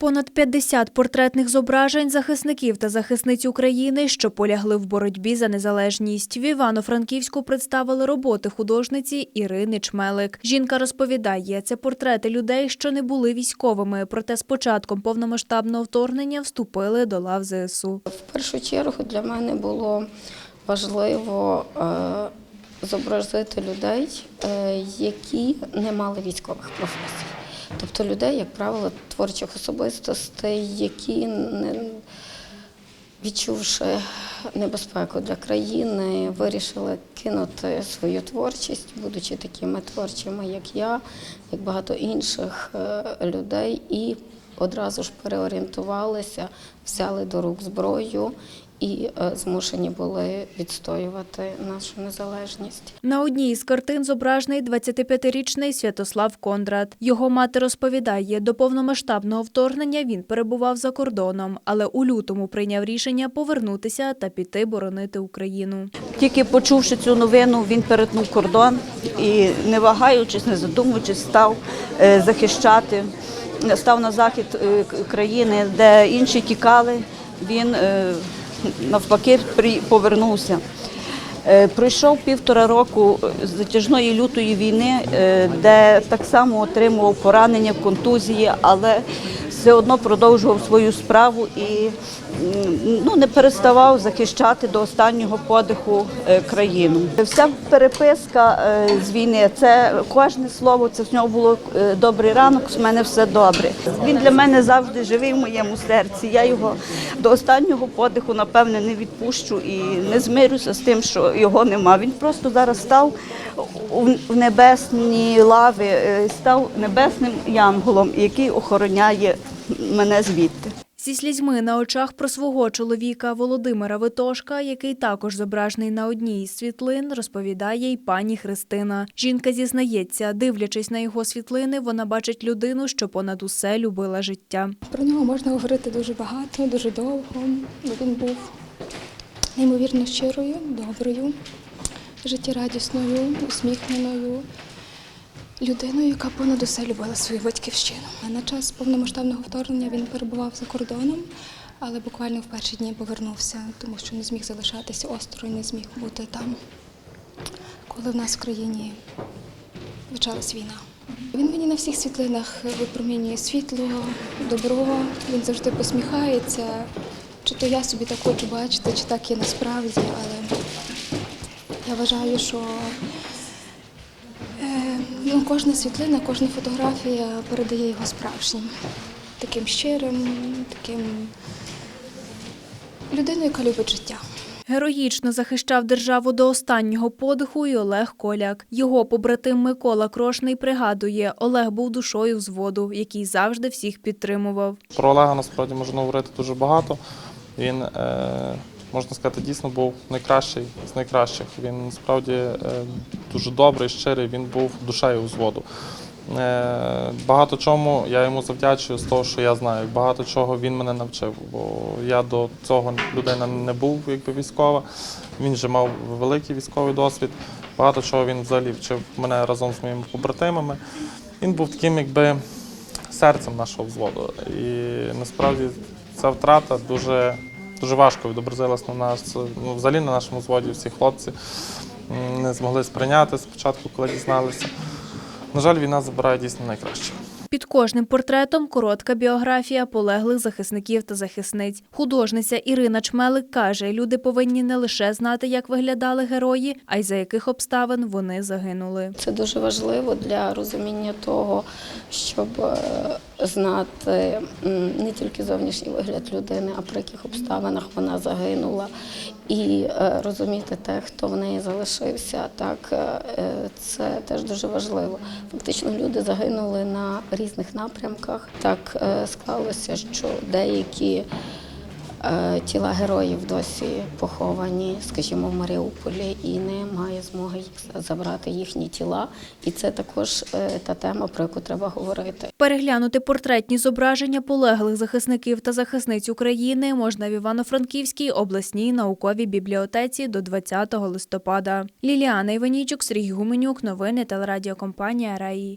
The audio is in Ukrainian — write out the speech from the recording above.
Понад 50 портретних зображень захисників та захисниць України, що полягли в боротьбі за незалежність. В Івано-Франківську представили роботи художниці Ірини Чмелик. Жінка розповідає, це портрети людей, що не були військовими, проте з початком повномасштабного вторгнення вступили до лав ЗСУ. В першу чергу для мене було важливо е, зобразити людей, е, які не мали військових професій. Тобто людей, як правило, творчих особистостей, які не відчувши небезпеку для країни, вирішили кинути свою творчість, будучи такими творчими, як я, як багато інших е, людей, і одразу ж переорієнтувалися, взяли до рук зброю і е, змушені були відстоювати нашу незалежність. На одній із картин зображений 25-річний Святослав Кондрат. Його мати розповідає, до повномасштабного вторгнення він перебував за кордоном, але у лютому прийняв рішення повернутися та піти боронити Україну. Тільки почувши цю новину, він перетнув кордон і, не вагаючись, не задумуючись, став е, захищати, став на захід е, країни, де інші тікали. Він навпаки повернувся. Е, Пройшов півтора року затяжної лютої війни, е, де так само отримував поранення, контузії, але все одно продовжував свою справу і ну, не переставав захищати до останнього подиху е, країну. Вся переписка е, з війни, це кожне слово, це в нього було е, добрий ранок, з мене все добре. Він для мене завжди живий в моєму серці. Я його до останнього подиху, напевне, не відпущу і не змирюся з тим, що його нема. Він просто зараз став в небесні лави, став небесним янголом, який охороняє мене звідти. Зі слізьми на очах про свого чоловіка Володимира Витошка, який також зображений на одній із світлин, розповідає й пані Христина. Жінка зізнається, дивлячись на його світлини, вона бачить людину, що понад усе любила життя. Про нього можна говорити дуже багато, дуже довго. Він був неймовірно щирою, доброю, життєрадісною, усміхненою людиною, яка понад усе любила свою батьківщину. На час повномасштабного вторгнення він перебував за кордоном, але буквально в перші дні повернувся, тому що не зміг залишатися осторонь, не зміг бути там, коли в нас в країні почалась війна. Він мені на всіх світлинах випромінює світло, добро, він завжди посміхається. Чи то я собі так хочу бачити, чи так є насправді, але я вважаю, що ну, кожна світлина, кожна фотографія передає його справжнім, таким щирим, таким людиною, яка любить життя. Героїчно захищав державу до останнього подиху і Олег Коляк. Його побратим Микола Крошний пригадує, Олег був душою взводу, який завжди всіх підтримував. Про Олега насправді можна говорити дуже багато. Він, е, можна сказати, дійсно був найкращий з найкращих. Він насправді е, дуже добрий, щирий, він був душею взводу. Е, багато чому я йому завдячую з того, що я знаю. Багато чого він мене навчив, бо я до цього людина не був якби військова. Він же мав великий військовий досвід. Багато чого він взагалі вчив мене разом з моїми побратимами. Він був таким, якби серцем нашого взводу. І насправді ця втрата дуже, дуже важко відобразилось на нас. Ну, взагалі на нашому зводі всі хлопці не змогли сприйняти спочатку, коли дізналися. На жаль, війна забирає дійсно найкраще. Під кожним портретом коротка біографія полеглих захисників та захисниць. Художниця Ірина Чмелик каже, люди повинні не лише знати, як виглядали герої, а й за яких обставин вони загинули. Це дуже важливо для розуміння того, щоб е, знати не тільки зовнішній вигляд людини, а при яких обставинах вона загинула, і е, розуміти те, хто в неї залишився. Так е, це теж дуже важливо. Фактично, люди загинули на різних напрямках. Так е, склалося, що деякі. Е, Тіла героїв досі поховані, скажімо, в Маріуполі, і немає змоги їх забрати їхні тіла. І це також е, та тема, про яку треба говорити. Переглянути портретні зображення полеглих захисників та захисниць України можна в Івано-Франківській обласній науковій бібліотеці до 20 листопада. Ліліана Іванічук, Сергій Гуменюк, новини телерадіокомпанія РАІ.